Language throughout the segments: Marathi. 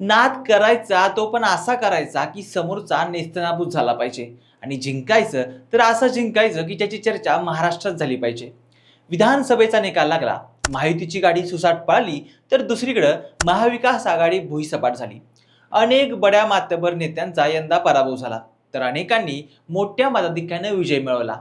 नाद करायचा तो पण असा करायचा की समोरचा नेस्तनाबूत झाला पाहिजे. आणि जिंकायचं तर असं जिंकायचं की ज्याची चर्चा महाराष्ट्रात झाली पाहिजे. विधानसभेचा निकाल लागला माहितीची गाडी सुसाट पळाली तर दुसरीकडं महाविकास आघाडी भुईसपाट झाली. अनेक बड्या मातबर नेत्यांचा यंदा पराभव झाला तर अनेकांनी मोठ्या मताधिक्यानं विजय मिळवला.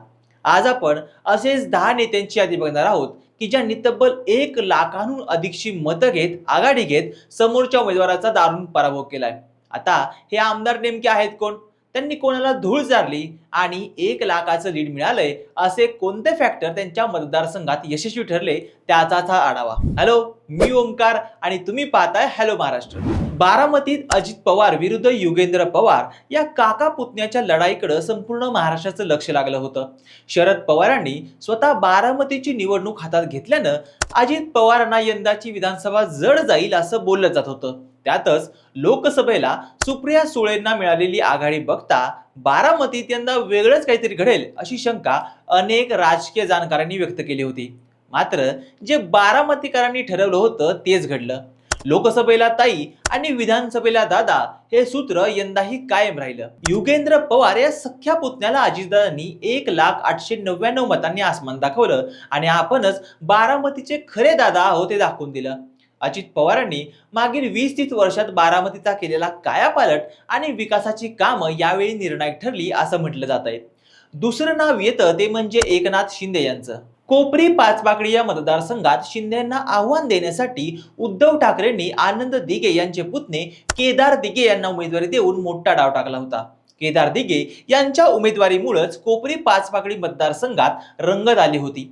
आज आपण असेच दहा नेत्यांची यादी बघणार आहोत की ज्यांनी तब्बल एक लाखांहून अधिकची मतं घेत आघाडी घेत समोरच्या उमेदवाराचा दारुण पराभव केलाय. आता हे आमदार नेमके आहेत कोण? त्यांनी कोणाला धूळ जारली आणि एक लाखाचं लीड मिळालंय असे कोणते फॅक्टर त्यांच्या मतदारसंघात यशस्वी ठरले त्याचाच हा आढावा. हॅलो मी ओंकार आणि तुम्ही पाहताय हॅलो महाराष्ट्र. बारामतीत अजित पवार विरुद्ध युगेंद्र पवार या काका पुतण्याच्या लढाईकडे संपूर्ण महाराष्ट्राचं लक्ष लागलं होतं. शरद पवारांनी स्वतः बारामतीची निवडणूक हातात घेतल्यानं अजित पवारांना यंदाची विधानसभा जड जाईल असं बोललं जात होतं. त्यातच लोकसभेला सुप्रिया सुळेंना मिळालेली आघाडी बघता बारामतीत यंदा वेगळंच काहीतरी घडेल अशी शंका अनेक राजकीय जाणकारांनी व्यक्त केली होती. मात्र जे बारामतीकरांनी ठरवलं होतं तेच घडलं. लोकसभेला ताई आणि विधानसभेला दादा हे सूत्र यंदाही कायम राहिलं. युगेंद्र पवार या सख्या पुतण्याला अजितदादांनी एक लाख आठशे नव्याण्णव मतांनी आसमान दाखवलं आणि आपणच बारामतीचे खरे दादा आहोत हे दाखवून दिलं. अजित पवारांनी मागील वीस तीस वर्षात बारामतीचा केलेला कायापालट आणि विकासाची कामं यावेळी निर्णायक ठरली असं म्हटलं जात आहे दुसरं नाव येतं ते म्हणजे एकनाथ शिंदे यांचं. कोपरी पाचपाकडी या मतदारसंघात शिंदेंना आव्हान देण्यासाठी उद्धव ठाकरेंनी आनंद दिघे यांचे पुतणे केदार दिघे यांना उमेदवारी देऊन मोठा डाव टाकला होता. केदार दिघे यांच्या उमेदवारीमुळेच कोपरी पाचपाकडी मतदारसंघात रंगत आली होती.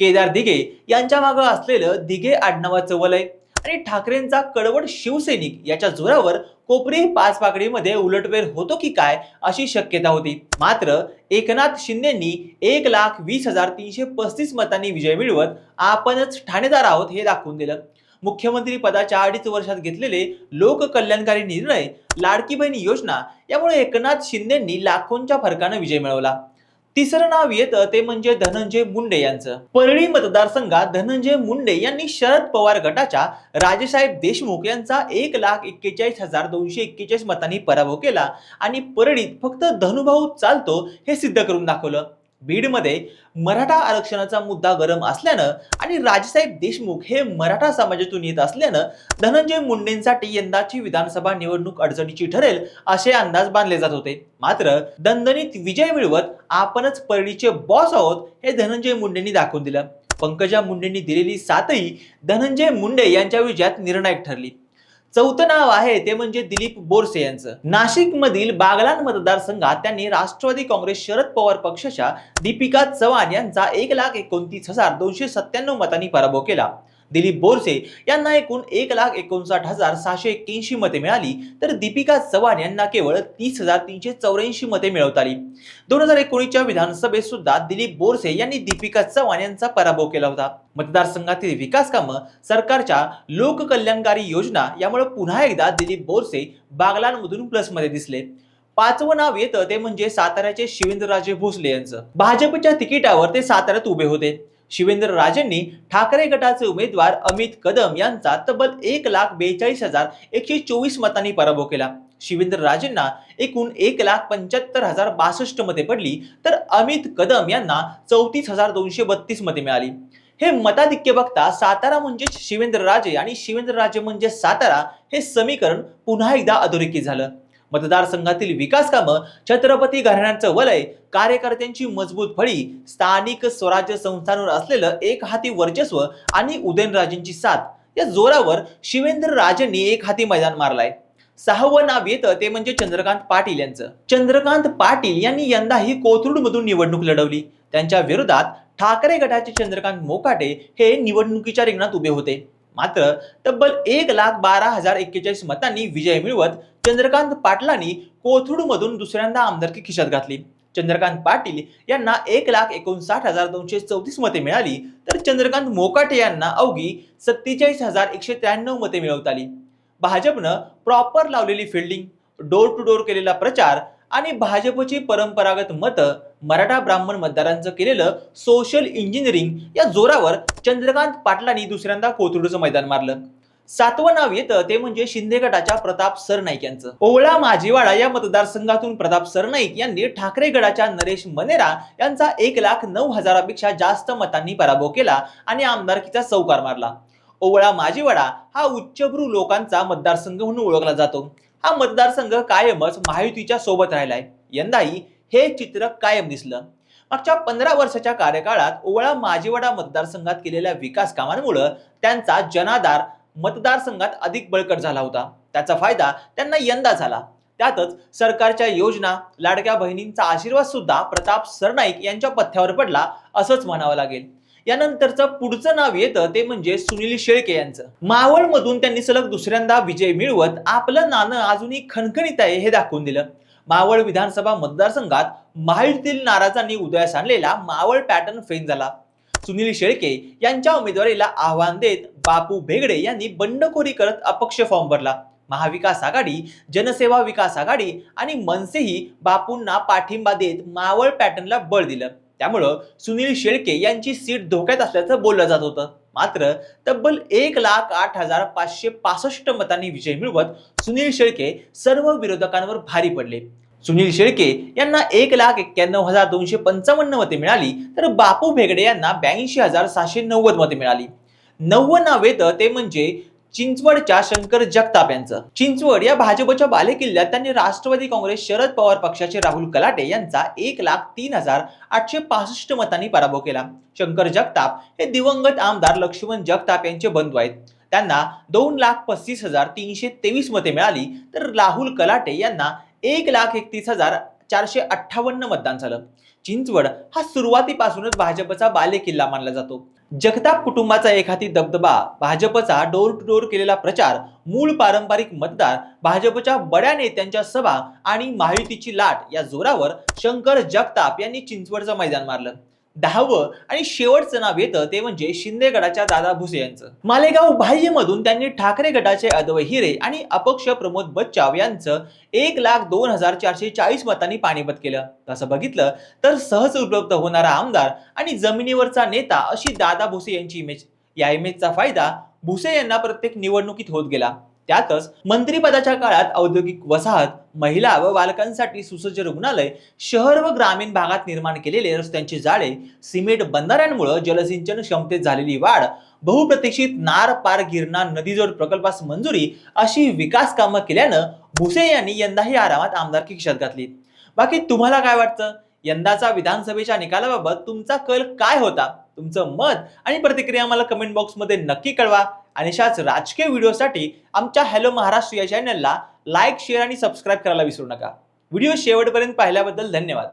केदार दिघे यांच्या मागं असलेलं दिघे आडनावाचं वलय आणि ठाकरेंचा कडवट शिवसैनिक याच्या जोरावर कोपरी पाचपाकडीमध्ये उलटवेर होतो की काय अशी शक्यता होती. मात्र एकनाथ शिंदेंनी एक लाख वीस हजार तीनशे पस्तीस मतांनी विजय मिळवत आपणच ठाणेदार आहोत हे दाखवून दिलं. मुख्यमंत्री पदाच्या अडीच वर्षात घेतलेले लोककल्याणकारी निर्णय लाडकी बहीण योजना यामुळे एकनाथ शिंदेंनी लाखोंच्या फरकानं विजय मिळवला. तिसरं नाव येतं ते म्हणजे धनंजय मुंडे यांचं. परळी मतदारसंघात धनंजय मुंडे यांनी शरद पवार गटाच्या राजेसाहेब देशमुख यांचा एक लाख एक्केचाळीस हजार दोनशे एक्केचाळीस मतांनी पराभव केला आणि परळीत फक्त धनुभाऊ चालतो हे सिद्ध करून दाखवलं. बीडमध्ये मराठा आरक्षणाचा मुद्दा गरम असल्यानं आणि राजसाहेब देशमुख हे मराठा समाजातून येत असल्यानं धनंजय मुंडेंसाठी यंदाची विधानसभा निवडणूक अडचणीची ठरेल असे अंदाज बांधले जात होते. मात्र दणदणीत विजय मिळवत आपणच परळीचे बॉस आहोत हे धनंजय मुंडेंनी दाखवून दिलं. पंकजा मुंडेंनी दिलेली साथही धनंजय मुंडे यांच्या विजयात निर्णायक ठरली. चौथं नाव आहे ते म्हणजे दिलीप बोरसे यांचं. नाशिक मधील बागलान मतदारसंघात त्यांनी राष्ट्रवादी काँग्रेस शरद पवार पक्षाच्या दीपिका चव्हाण यांचा एक लाख एकोणतीस हजार दोनशे सत्त्याण्णव मतांनी पराभव केला. दिलीप बोरसे यांना एकूण एक लाख एकोणसाठ हजार सहाशे एक्क्याऐंशी मते मिळाली तर दीपिका चव्हाण यांना केवळ तीस हजार तीनशे चौऱ्याऐंशी मते मिळवता आली. दोन हजार एकोणीसच्या विधानसभेत सुद्धा दिलीप बोरसे यांनी दीपिका चव्हाण यांचा पराभव केला होता. मतदारसंघातील विकास कामं सरकारच्या लोककल्याणकारी योजना यामुळे पुन्हा एकदा दिलीप बोरसे बागलांमधून प्लसमध्ये दिसले. पाचवं नाव येतं ते म्हणजे साताऱ्याचे शिवेंद्रराजे भोसले यांचं. भाजपच्या तिकिटावर ते साताऱ्यात उभे होते. शिवेंद्र राजेंनी ठाकरे गटाचे उमेदवार अमित कदम यांचा तब्बल एक लाख बेचाळीस हजार एकशे चोवीस मतांनी पराभव केला. शिवेंद्र राजेंना एकूण एक लाख पंच्याहत्तर हजार बासष्ट मते पडली तर अमित कदम यांना चौतीस हजार दोनशे बत्तीस मते मिळाली. हे मताधिक्य बघता सातारा म्हणजेच शिवेंद्र राजे आणि शिवेंद्र राजे म्हणजे सातारा हे समीकरण पुन्हा एकदा अधोरेखित झालं. मतदारसंघातील विकास कामं छत्रपती घराण्यांचं वलय कार्यकर्त्यांची मजबूत फळी स्थानिक स्वराज्य संस्थांवर असलेलं एक हाती वर्चस्व आणि उदयनराजेंची साथ या जोरावर शिवेंद्र राजेंनी एक हाती मैदान मारलाय. सहावं नाव येतं ते म्हणजे चंद्रकांत पाटील यांचं. चंद्रकांत पाटील यांनी यंदाही कोथरूडमधून निवडणूक लढवली. त्यांच्या विरोधात ठाकरे गटाचे चंद्रकांत मोकाटे हे निवडणुकीच्या रिंगणात उभे होते. मात्र तब्बल एक लाख बारा हजार एक्केचाळीस मतांनी विजय मिळवत चंद्रकांत पाटलांनी कोथरूडमधून दुसऱ्यांदा आमदारकी खिशात घातली. चंद्रकांत पाटील यांना एक लाख एकोणसाठ हजार दोनशे चौतीस मते मिळाली तर चंद्रकांत मोकाटे यांना अवघी सत्तेचाळीस हजार एकशे त्र्याण्णव मते मिळवता आली भाजपनं प्रॉपर लावलेली फिल्डिंग डोर टू डोर केलेला प्रचार आणि भाजपची परंपरागत मतं मराठा ब्राह्मण मतदारांचं केलेलं सोशल इंजिनिअरिंग या जोरावर चंद्रकांत पाटलांनी दुसऱ्यांदा कोथरूडचं मैदान मारलं. सातवं नाव येतं ते म्हणजे शिंदे गटाच्या प्रताप सरनाईक यांचं. ओवळा माझीवाडा या मतदारसंघातून प्रताप सरनाईक यांनी ठाकरे गटाच्या नरेश मनेरा यांचा एक लाख नऊ हजारापेक्षा जास्त मतांनी पराभव केला आणि आमदारकीचा चौकार मारला. ओवळा माझीवाडा हा उच्चभ्रू लोकांचा मतदारसंघ म्हणून ओळखला जातो. हा मतदारसंघ कायमच महायुतीच्या सोबत राहिलाय. यंदाही हे चित्र कायम दिसलं. मागच्या पंधरा वर्षाच्या कार्यकाळात ओवळा माजीवाडा मतदारसंघात केलेल्या विकास कामांमुळे त्यांचा जनाधार मतदारसंघात अधिक बळकट झाला होता. त्याचा फायदा त्यांना यंदा झाला. त्यातच सरकारच्या योजना लाडक्या बहिणींचा आशीर्वाद सुद्धा प्रताप सरनाईक यांच्या पथ्यावर पडला असंच म्हणावं लागेल. यानंतरचं पुढचं नाव येतं ते म्हणजे सुनील शेळके यांचं. मावळमधून त्यांनी सलग दुसऱ्यांदा विजय मिळवत आपलं नाणं अजूनही खणखणीत आहे हे दाखवून दिलं. मावळ विधानसभा मतदारसंघात महायुतीतील नाराजांनी उदयास आणलेला मावळ पॅटर्न फेन झाला. सुनील शेळके यांच्या उमेदवारीला आव्हान देत बापू भेगडे यांनी बंडखोरी करत अपक्ष फॉर्म भरला. महाविकास आघाडी जनसेवा विकास आघाडी आणि मनसेही बापूंना पाठिंबा देत मावळ पॅटर्नला बळ दिलं. त्यामुळं सुनील शेळके यांची सीट धोक्यात असल्याचं बोललं जात होतं. मात्र तब्बल एक लाख आठ हजार पाचशे पासष्ट मतांनी विजय मिळवत सुनील शेळके सर्व विरोधकांवर भारी पडले. सुनील शेळके यांना एक लाख एक्क्याण्णव हजार दोनशे पंचावन्न मते मिळाली तर बापू भेगडे यांना ब्याऐंशी हजार सहाशे नव्वद मते मिळाली. नव्वद नावे ते म्हणजे चिंचवडच्या शंकर जगताप यांचं. चिंचवड या भाजपच्या बालेकिल्ल्यात त्यांनी राष्ट्रवादी काँग्रेस शरद पवार पक्षाचे राहुल कलाटे यांचा एक लाख तीन हजार आठशे पासष्ट मतांनी पराभव केला. शंकर जगताप हे दिवंगत आमदार लक्ष्मण जगताप यांचे बंधू आहेत. त्यांना दोन लाख पस्तीस हजार तीनशे तेवीस मते मिळाली तर राहुल कलाटे यांना एक लाख एकतीस हजार चारशे अठ्ठावन्न मतदान झालं. चिंचवड हा सुरुवातीपासूनच भाजपचा बालेकिल्ला मानला जातो. जगताप कुटुंबाचा एक हाती दबदबा भाजपचा डोर टू डोर केलेला प्रचार मूळ पारंपरिक मतदार भाजपच्या बड्या नेत्यांच्या सभा आणि महायुतीची लाट या जोरावर शंकर जगताप यांनी चिंचवडचं मैदान मारलं. दहावं आणि शेवटचं नाव येतं ते म्हणजे शिंदे गटाच्या दादा भुसे यांचं. मालेगाव बाह्यमधून त्यांनी ठाकरे गटाचे अदव हिरे आणि अपक्ष प्रमोद बच्चाव यांचं एक लाख दोन हजार चारशे चाळीस मतांनी पाणीपत केलं. तसं बघितलं तर सहज उपलब्ध होणारा आमदार आणि जमिनीवरचा नेता अशी दादा भुसे यांची इमेज या इमेजचा फायदा भुसे यांना प्रत्येक निवडणुकीत होत गेला. त्यातच मंत्रीपदाच्या काळात औद्योगिक वसाहत महिला व बालकांसाठी सुसज्ज रुग्णालय शहर व ग्रामीण भागात निर्माण केलेले रस्त्यांचे जाळे सिमेंट बंधाऱ्यांमुळे जलसिंचन क्षमतेत झालेली वाढ बहुप्रतीक्षित नार पार गिरणा नदीजोड प्रकल्पास मंजुरी अशी विकास कामं केल्यानं भुसे यांनी यंदाही आरामात आमदारकी खिशात घातली. बाकी तुम्हाला काय वाटतं? यंदाचा विधानसभेच्या निकालाबाबत तुमचा कल काय होता? तुमचं मत आणि प्रतिक्रिया मला कमेंट बॉक्समध्ये नक्की कळवा. आणि अशाच राजकीय व्हिडिओसाठी आमच्या हॅलो महाराष्ट्र या चॅनलला लाईक शेअर आणि सबस्क्राईब करायला विसरू नका. व्हिडिओ शेवटपर्यंत पाहिल्याबद्दल धन्यवाद.